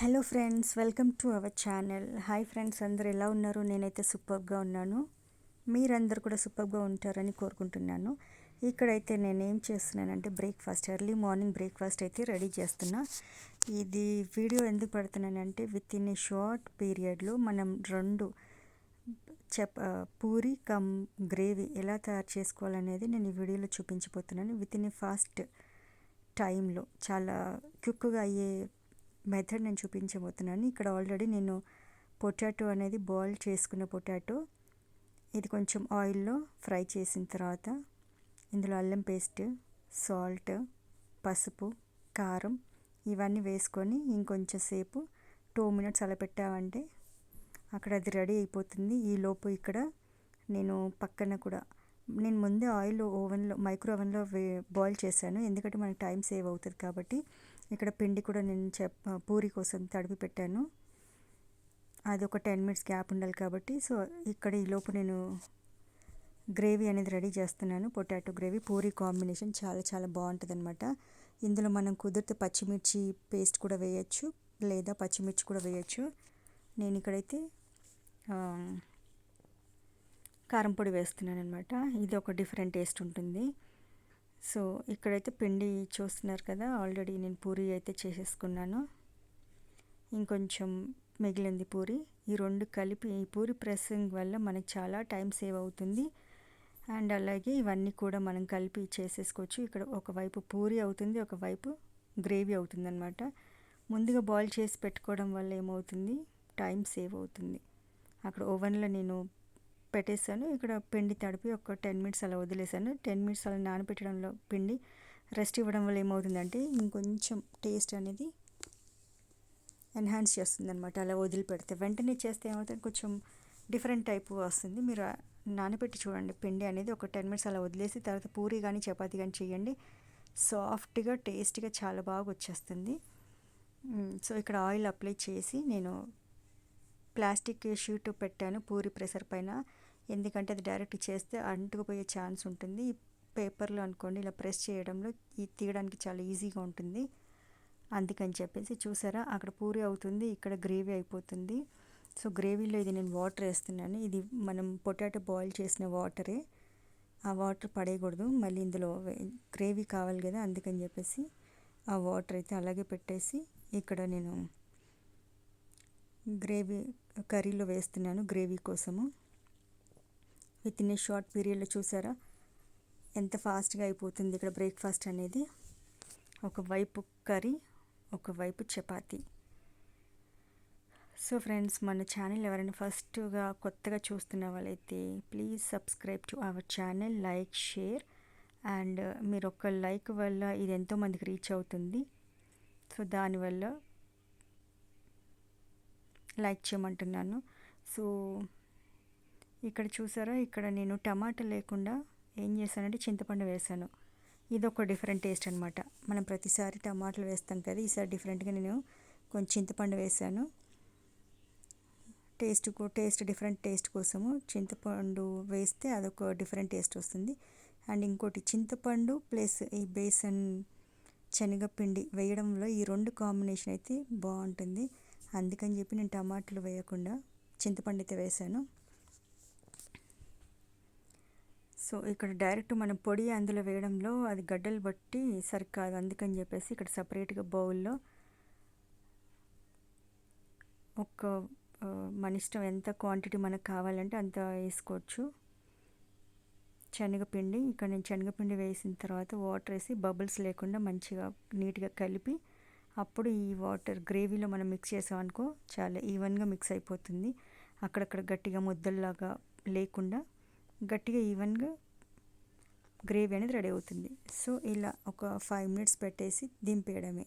Hello friends welcome to our channel hi friends అందరు ఎలా ఉన్నారు? నేనైతే సూపర్గా ఉన్నాను. మీరందరూ కూడా సూపర్గా ఉంటారని కోరుకుంటున్నాను. ఇక్కడైతే నేను ఏం చేస్తున్నానంటే బ్రేక్ఫాస్ట్ ఎర్లీ మార్నింగ్ బ్రేక్ఫాస్ట్ అయితే రెడీ చేస్తున్నా. ఇది వీడియో ఎందుకు పెడుతున్నానంటే విత్ ఇన్ ఏ షార్ట్ పీరియడ్లో మనం రెండు చప పూరి కమ్ గ్రేవీ ఎలా తయారు చేసుకోవాలనేది నేను ఈ వీడియోలో చూపించిపోతున్నాను విత్ ఇన్ ఏ ఫాస్ట్ టైంలో చాలా క్విక్గా అయ్యే మెథడ్ నేను చూపించబోతున్నాను. ఇక్కడ ఆల్రెడీ నేను పొటాటో అనేది బాయిల్ చేసుకున్న పొటాటో ఇది కొంచెం ఆయిల్లో ఫ్రై చేసిన తర్వాత ఇందులో అల్లం పేస్ట్ సాల్ట్ పసుపు కారం ఇవన్నీ వేసుకొని ఇంకొంచెం సేపు టూ మినిట్స్ అలా పెట్టామంటే అక్కడ అది రెడీ అయిపోతుంది. ఈ లోపు ఇక్కడ నేను పక్కన కూడా నేను ముందే ఆయిల్ ఓవెన్లో మైక్రో ఓవెన్లో వే బాయిల్ చేశాను. ఎందుకంటే మనకి టైం సేవ్ అవుతుంది కాబట్టి ఇక్కడ పిండి కూడా నేను చెప్ పూరి కోసం తడిపి పెట్టాను. అది ఒక టెన్ మినిట్స్ గ్యాప్ ఉండాలి కాబట్టి సో ఇక్కడ ఈలోపు నేను గ్రేవీ అనేది రెడీ చేస్తున్నాను. పొటాటో గ్రేవీ పూరి కాంబినేషన్ చాలా చాలా బాగుంటుంది అనమాట ఇందులో మనం కుదిరితే పచ్చిమిర్చి పేస్ట్ కూడా వేయచ్చు లేదా పచ్చిమిర్చి కూడా వేయచ్చు. నేను ఇక్కడైతే కారం పొడి వేస్తున్నాను అనమాట ఇది ఒక డిఫరెంట్ టేస్ట్ ఉంటుంది. సో ఇక్కడైతే పిండి చూస్తున్నారు కదా ఆల్రెడీ నేను పూరి అయితే చేసేసుకున్నాను. ఇంకొంచెం మిగిలింది పూరి. ఈ రెండు కలిపి ఈ పూరి ప్రెస్సింగ్ వల్ల మనకి చాలా టైం సేవ్ అవుతుంది. అండ్ అలాగే ఇవన్నీ కూడా మనం కలిపి చేసేసుకోవచ్చు. ఇక్కడ ఒకవైపు పూరి అవుతుంది ఒకవైపు గ్రేవీ అవుతుంది అనమాట ముందుగా బాయిల్ చేసి పెట్టుకోవడం వల్ల ఏమవుతుంది? టైం సేవ్ అవుతుంది. అక్కడ ఓవెన్లో నేను పెట్టేశాను. ఇక్కడ పిండి తడిపి ఒక టెన్ మినిట్స్ అలా వదిలేసాను టెన్ మినిట్స్ అలా నానబెట్టడంలో పిండి రెస్ట్ ఇవ్వడం వల్ల ఏమవుతుందంటే ఇంకొంచెం టేస్ట్ అనేది ఎన్హాన్స్ చేస్తుంది అనమాట అలా వదిలిపెడితే. వెంటనే చేస్తే ఏమవుతుంది? కొంచెం డిఫరెంట్ టైప్ వస్తుంది. మీరు నానబెట్టి చూడండి. పిండి అనేది ఒక టెన్ మినిట్స్ అలా వదిలేసి తర్వాత పూరి కానీ చపాతి కానీ చేయండి. సాఫ్ట్గా టేస్ట్గా చాలా బాగా వచ్చేస్తుంది. సో ఇక్కడ ఆయిల్ అప్లై చేసి నేను ప్లాస్టిక్ షీట్ పెట్టాను. పూరి ప్రెషర్ పైన ఎందుకంటే అది డైరెక్ట్ చేస్తే అంటుకుపోయే ఛాన్స్ ఉంటుంది. ఈ పేపర్లో అనుకోండి ఇలా ప్రెస్ చేయడంలో ఈ తీయడానికి చాలా ఈజీగా ఉంటుంది. అందుకని చెప్పేసి చూసారా అక్కడ పూరి అవుతుంది ఇక్కడ గ్రేవీ అయిపోతుంది. సో గ్రేవీలో ఇది నేను వాటర్ వేస్తున్నాను. ఇది మనం పొటాటో బాయిల్ చేసిన వాటరే. ఆ వాటర్ పడేయకూడదు. మళ్ళీ ఇందులో గ్రేవీ కావాలి కదా అందుకని చెప్పేసి ఆ వాటర్ అయితే అలాగే పెట్టేసి ఇక్కడ నేను గ్రేవీ కర్రీలో వేస్తున్నాను గ్రేవీ కోసము. విత్ ఇన్ ఏ షార్ట్ పీరియడ్లో చూసారా? ఎంత ఫాస్ట్గా అయిపోతుంది ఇక్కడ బ్రేక్ఫాస్ట్ అనేది? ఒకవైపు కర్రీ ఒకవైపు చపాతి. సో ఫ్రెండ్స్ మన ఛానల్ ఎవరైనా ఫస్ట్గా కొత్తగా చూస్తున్న వాళ్ళైతే please subscribe to our channel like share. And మీరు ఒక లైక్ వల్ల ఇది ఎంతోమందికి రీచ్ అవుతుంది. సో దానివల్ల లైక్ చేయమంటున్నాను. సో ఇక్కడ చూసారా? ఇక్కడ నేను టమాటా లేకుండా ఏం చేశానంటే చింతపండు వేసాను. ఇది ఒక డిఫరెంట్ టేస్ట్ అనమాట మనం ప్రతిసారి టమాటాలు వేస్తాం కదా ఈసారి డిఫరెంట్గా నేను కొంచెం చింతపండు వేసాను. టేస్ట్ టేస్ట్ డిఫరెంట్ టేస్ట్ కోసము చింతపండు వేస్తే అదొక డిఫరెంట్ టేస్ట్ వస్తుంది. అండ్ ఇంకోటి చింతపండు ప్లస్ ఈ బేసన్ శనగపిండి వేయడంలో ఈ రెండు కాంబినేషన్ అయితే బాగుంటుంది. అందుకని చెప్పి నేను టమాటాలు వేయకుండా చింతపండు అయితే వేసాను. సో ఇక్కడ డైరెక్ట్ మనం పొడి అందులో వేయడంలో అది గడ్డలు బట్టి సరికాదు. అందుకని చెప్పేసి ఇక్కడ సపరేట్గా బౌల్లో ఒక మన ఇష్టం ఎంత క్వాంటిటీ మనకు కావాలంటే అంత వేసుకోవచ్చు. శనగపిండి ఇక్కడ నేను శనగపిండి వేసిన తర్వాత వాటర్ వేసి బబుల్స్ లేకుండా మంచిగా నీట్గా కలిపి అప్పుడు ఈ వాటర్ గ్రేవీలో మనం మిక్స్ చేసామనుకో చాలా ఈవెన్గా మిక్స్ అయిపోతుంది. అక్కడక్కడ గట్టిగా ముద్దల్లాగా లేకుండా గట్టిగా ఈవెన్గా గ్రేవీ అనేది రెడీ అవుతుంది. సో ఇలా ఒక ఫైవ్ మినిట్స్ పెట్టేసి దింపేయడమే.